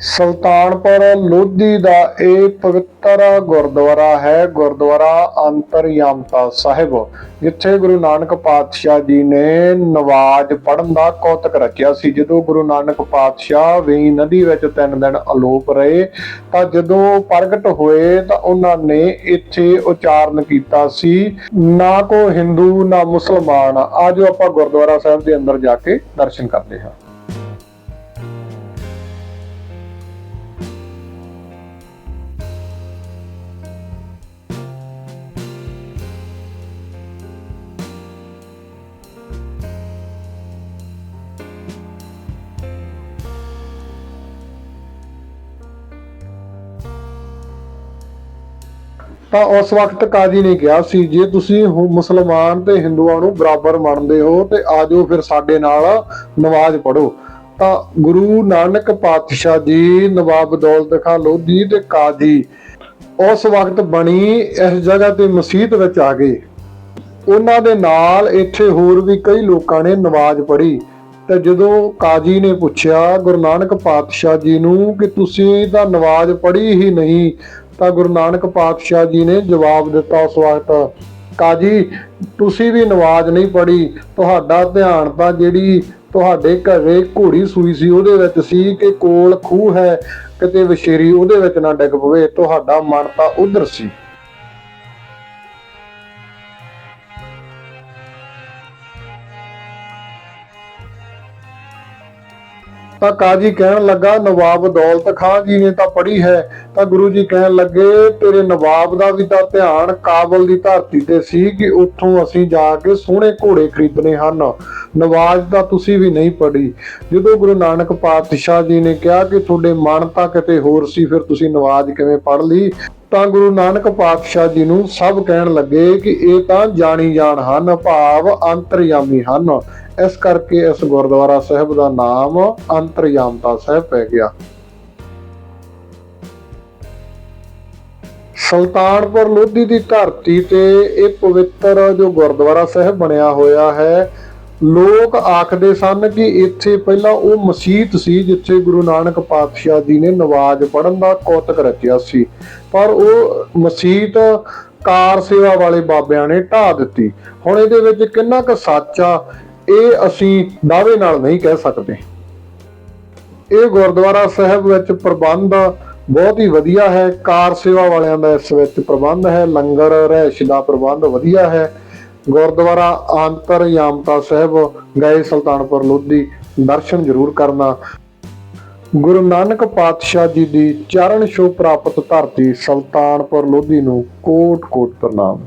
ਸੁਲਤਾਨਪੁਰ ਲੋਧੀ ਦਾ ਇਹ ਪਵਿੱਤਰ ਗੁਰਦੁਆਰਾ ਹੈ, ਗੁਰਦੁਆਰਾ ਅੰਤਰਯਾਮਤਾ ਸਾਹਿਬ, ਜਿੱਥੇ ਗੁਰੂ ਨਾਨਕ ਪਾਤਸ਼ਾਹ ਜੀ ਨੇ ਨਵਾਜ਼ ਪੜ੍ਹਨ ਦਾ ਕੌਤਕ ਰਚਿਆ ਸੀ। ਜਦੋਂ ਗੁਰੂ ਨਾਨਕ ਪਾਤਸ਼ਾਹ ਵੇਈ ਨਦੀ ਵਿੱਚ ਤਿੰਨ ਦਿਨ ਅਲੋਪ ਰਹੇ, ਤਾਂ ਜਦੋਂ ਪ੍ਰਗਟ ਹੋਏ, ਤਾਂ ਉਹਨਾਂ ਨੇ ਇੱਥੇ ਉਚਾਰਨ ਕੀਤਾ ਸੀ, ਨਾ ਕੋ ਹਿੰਦੂ, ਨਾ ਮੁਸਲਮਾਨ। ਆਜੋ ਆਪਾਂ ਗੁਰਦੁਆਰਾ ਸਾਹਿਬ ਦੇ ਅੰਦਰ ਜਾ ਕੇ ਦਰਸ਼ਨ ਕਰਦੇ ਹਾਂ। ਤਾਂ ਉਸ ਵਕਤ ਕਾਜੀ ਨੇ ਕਿਹਾ ਸੀ, ਜੇ ਤੁਸੀਂ ਮੁਸਲਮਾਨ ਤੇ ਹਿੰਦੂਆਂ ਨੂੰ ਬਰਾਬਰ ਮੰਨਦੇ ਹੋ ਤੇ ਆਜੋ ਫਿਰ ਸਾਡੇ ਨਾਲ ਨਮਾਜ਼ ਪੜੋ ਤਾਂ ਗੁਰੂ ਨਾਨਕ ਪਾਤਸ਼ਾਹ ਜੀ, ਨਵਾਬ ਦੌਲਤ ਖਾਨ ਲੋਧੀ ਤੇ ਕਾਜੀ ਉਸ ਵਕਤ ਬਣੀ ਇਸ ਜਗ੍ਹਾ ਤੇ ਮਸਜਿਦ ਵਿੱਚ ਆ ਗਏ। ਉਹਨਾਂ ਦੇ ਨਾਲ ਇੱਥੇ ਹੋਰ ਵੀ ਕਈ ਲੋਕਾਂ ਨੇ ਨਮਾਜ਼ ਪੜ੍ਹੀ। ਤੇ ਜਦੋਂ ਕਾਜੀ ਨੇ ਪੁੱਛਿਆ, ਗੁਰੂ ਨਾਨਕ ਪਾਤਸ਼ਾਹ ਜੀ ਨੂੰ ਕਿ ਤੁਸੀਂ ਤਾਂ ਨਮਾਜ਼ ਪੜ੍ਹੀ ਹੀ ਨਹੀਂ ਤਾਂ ਗੁਰੂ ਨਾਨਕ ਪਾਤਸ਼ਾਹ ਜੀ ਨੇ ਜਵਾਬ ਦਿੱਤਾ ਉਸ ਵਕਤ, ਕਾਜੀ, ਤੁਸੀਂ ਵੀ ਨਵਾਜ਼ ਨਹੀਂ ਪੜ੍ਹੀ, ਤੁਹਾਡਾ ਧਿਆਨ ਤਾਂ ਜਿਹੜੀ ਤੁਹਾਡੇ ਘਰੇ ਘੋੜੀ ਸੂਈ ਸੀ ਉਹਦੇ ਵਿੱਚ ਸੀ ਕਿ ਕੋਲ ਖੂਹ ਹੈ, ਕਿਤੇ ਵਿਸ਼ੇਰੀ ਉਹਦੇ ਵਿੱਚ ਨਾ ਡਿੱਗ ਪਵੇ, ਤੁਹਾਡਾ ਮਨ ਤਾਂ ਉਧਰ ਸੀ। ਤਾਂ ਕਾਜੀ ਕਹਿਣ ਲੱਗਾ, ਨਵਾਬ ਦੌਲਤ ਖਾਨ ਜੀ ਨੇ ਤਾਂ ਪੜ੍ਹੀ ਹੈ, ਤਾਂ ਗੁਰੂ ਜੀ ਕਹਿਣ ਲੱਗੇ, ਤੇਰੇ ਨਵਾਬ ਦਾ ਵੀ ਤਾਂ ਧਿਆਨ ਕਾਬਲ ਦੀ ਧਰਤੀ ਤੇ ਸੀ ਕਿ ਉੱਥੋਂ ਅਸੀਂ ਜਾ ਕੇ ਸੋਹਣੇ ਘੋੜੇ ਖਰੀਦਣੇ ਹਨ। ਨਵਾਜ਼ ਤਾਂ ਤੁਸੀਂ ਵੀ ਨਹੀਂ ਪੜ੍ਹੀ। ਜਦੋਂ ਗੁਰੂ ਨਾਨਕ ਪਾਤਸ਼ਾਹ ਜੀ ਨੇ ਕਿਹਾ ਕਿ ਤੁਹਾਡੇ ਮਨ ਤਾਂ ਕਿਤੇ ਹੋਰ ਸੀ, ਫਿਰ ਤੁਸੀਂ ਨਵਾਜ਼ ਕਿਵੇਂ ਪੜ੍ਹ ਲਈ? ਤਾਂ ਗੁਰੂ ਨਾਨਕ ਪਾਤਸ਼ਾਹ ਜੀ ਨੂੰ ਸਭ ਕਹਿਣ ਲੱਗੇ ਕਿ ਇਹ ਤਾਂ ਜਾਣੀ ਜਾਣ ਹਨ, ਭਾਵ ਅੰਤਰਯਾਮੀ ਹਨ। ਇਸ ਕਰਕੇ ਇਸ ਗੁਰਦੁਆਰਾ ਸਾਹਿਬ ਦਾ ਨਾਮ ਅੰਤਰਯਾਮਤਾ ਸਾਹਿਬ ਪੈ ਗਿਆ। ਸੁਲਤਾਨਪੁਰ ਲੋਧੀ ਦੀ ਧਰਤੀ ਤੇ ਇਹ ਪਵਿੱਤਰ ਜੋ ਗੁਰਦੁਆਰਾ ਸਾਹਿਬ ਬਣਿਆ ਹੋਇਆ ਹੈ ਲੋਕ ਆਖਦੇ ਸਨ ਕਿ ਇੱਥੇ ਪਹਿਲਾਂ ਉਹ ਮਸਜਿਦ ਸੀ ਜਿੱਥੇ ਗੁਰੂ ਨਾਨਕ ਪਾਤਸ਼ਾਹ ਜੀ ਨੇ ਨਵਾਜ਼ ਪੜ੍ਹਨ ਦਾ ਕੌਤਕ ਰਚਿਆ ਸੀ। ਪਰ ਉਹ ਮਸਜਿਦ ਕਾਰ ਸੇਵਾ ਵਾਲੇ ਬਾਬਿਆਂ ਨੇ ਢਾਹ ਦਿੱਤੀ। ਹੁਣ ਇਹਦੇ ਵਿੱਚ ਕਿੰਨਾ ਕੁ ਸੱਚ ਆ, ਇਹ ਅਸੀਂ ਦਾਅਵੇ ਨਾਲ ਨਹੀਂ ਕਹਿ ਸਕਦੇ। ਇਹ ਗੁਰਦੁਆਰਾ ਸਾਹਿਬ ਵਿੱਚ ਪ੍ਰਬੰਧ ਬਹੁਤ ਹੀ ਵਧੀਆ ਹੈ। ਕਾਰ ਸੇਵਾ ਵਾਲਿਆਂ ਦਾ ਇਸ ਵਿੱਚ ਪ੍ਰਬੰਧ ਹੈ। ਲੰਗਰ ਰਹਿਸ਼ ਦਾ ਪ੍ਰਬੰਧ ਵਧੀਆ ਹੈ। ਗੁਰਦੁਆਰਾ ਅੰਤਰਯਾਮਤਾ ਸਾਹਿਬ ਗਏ ਸੁਲਤਾਨਪੁਰ ਲੋਧੀ, ਦਰਸ਼ਨ ਜ਼ਰੂਰ ਕਰਨਾ। ਗੁਰੂ ਨਾਨਕ ਪਾਤਸ਼ਾਹ ਜੀ ਦੀ ਚਰਨ ਛੋਹ ਪ੍ਰਾਪਤ ਧਰਤੀ ਸੁਲਤਾਨਪੁਰ ਲੋਧੀ ਨੂੰ ਕੋਟ ਕੋਟ ਪ੍ਰਣਾਮ।